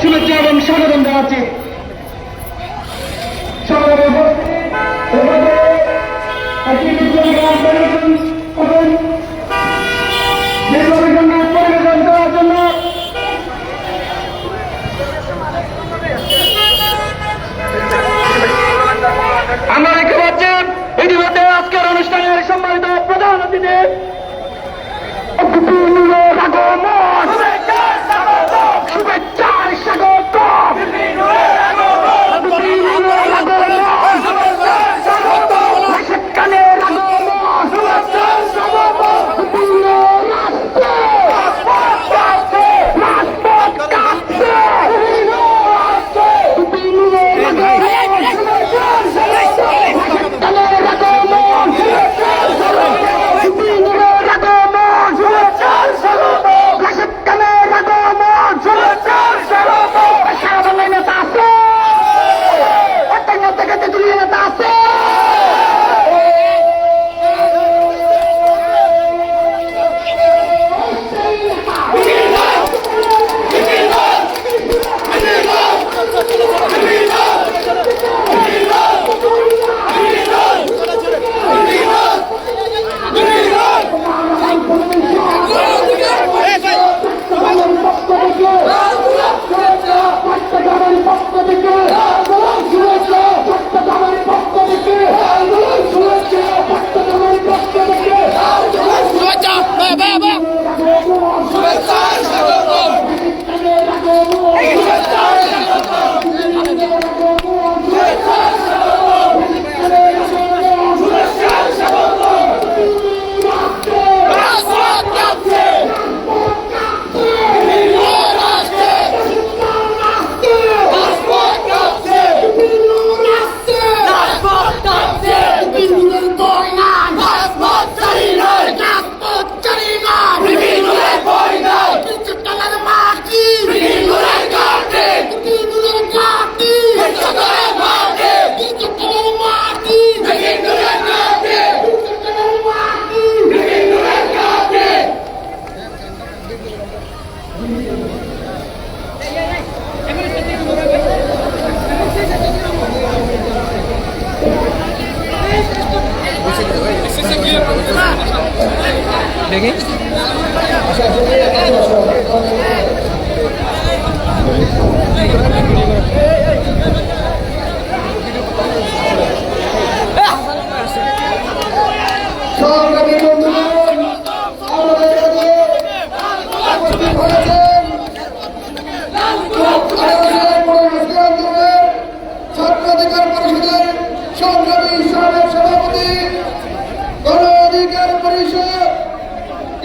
শুভেচ্ছা এবং স্বাগতম জানাচ্ছি। আমরা দেখতে পাচ্ছি ইতিমধ্যে আজকের অনুষ্ঠানের সম্মানিত প্রধান অতিথি অধিকার পরিষদের সংগ্রামী সভাপতি গণ অধিকার পরিষদ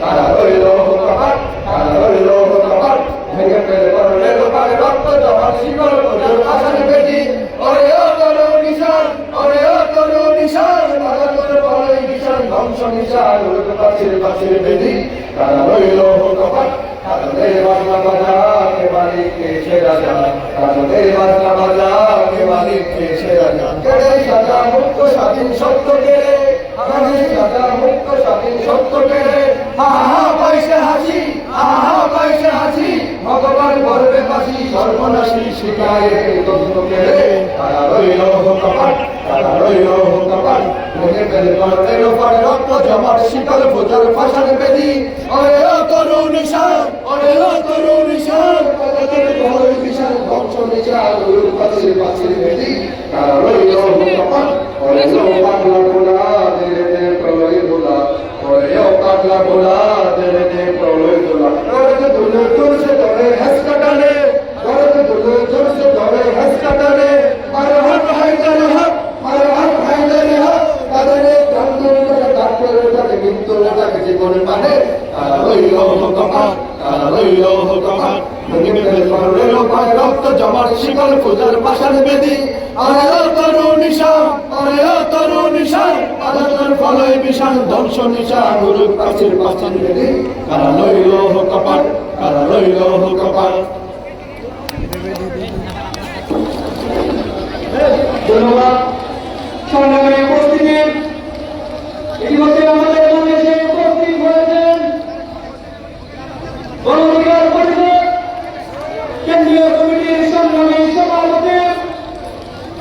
তারা রইল কপাট তারা রইল কপাট ভেঙে ফেল করলে লোপার রক্ত জমাট শিকল পূজার আসল বেদি ওরে নিশান ওরে তোর নিশান ধ্বংস নিশাল উড়ুক পাচির পাচির বেদি তারা রইল কপাট তাদের বাংলা বাজা কে মালিক কে সে রাজা তাদের বাংলা বাজা কে মালিক কে স্বাধীন সত্য কেড়ে মুক্ত স্বাধীন সত্য আহা পয়সা হাসি আহা পয়সা হাসি ভগবান গর্বে হাসি সর্বনাশী শিকায় কেড়ে? তারা রইল কপাট তারা রইল কপাট মনে পেলে করলের ওপর রক্ত জমাট শীতল ভোজার ফাঁসার বেদি। অরে তরুণ নিশান অরে ও তরুণ নিশান তাদের ভয় বিশাল ধ্বংস নিশান উড়ুর পাচির পাচির বেদি কারা রইল কপাট অরে ও পাগলা গোলা ধীরে ধীরে প্রলয় গোলা অরে ও পাগলা গোলা ধীরে দে প্রলয় তোলা ধরে তো দুলে ধরে কাটালে ধরে তো দুলে ধরে কাটালে আর হাত ভাই জানে হাত আর কান্দন করে ডাক্তার তাকে কিন্তু ওটাকে জীবনে তারা রইল তারা রইল ফেলে করলের ওপর রক্ত জমাট শিকল পূজার পাশার বেদি আরে ও তরুণ নিশান আরে ও তরুণ নিশান আলোচনার ফলয় বিশাল ধ্বংস নিশান পাচির পাচির বেদি কারা রইল কপাট কারা রইল কপাট ধন্যবাদ।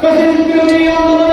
কেন্দ্রীয়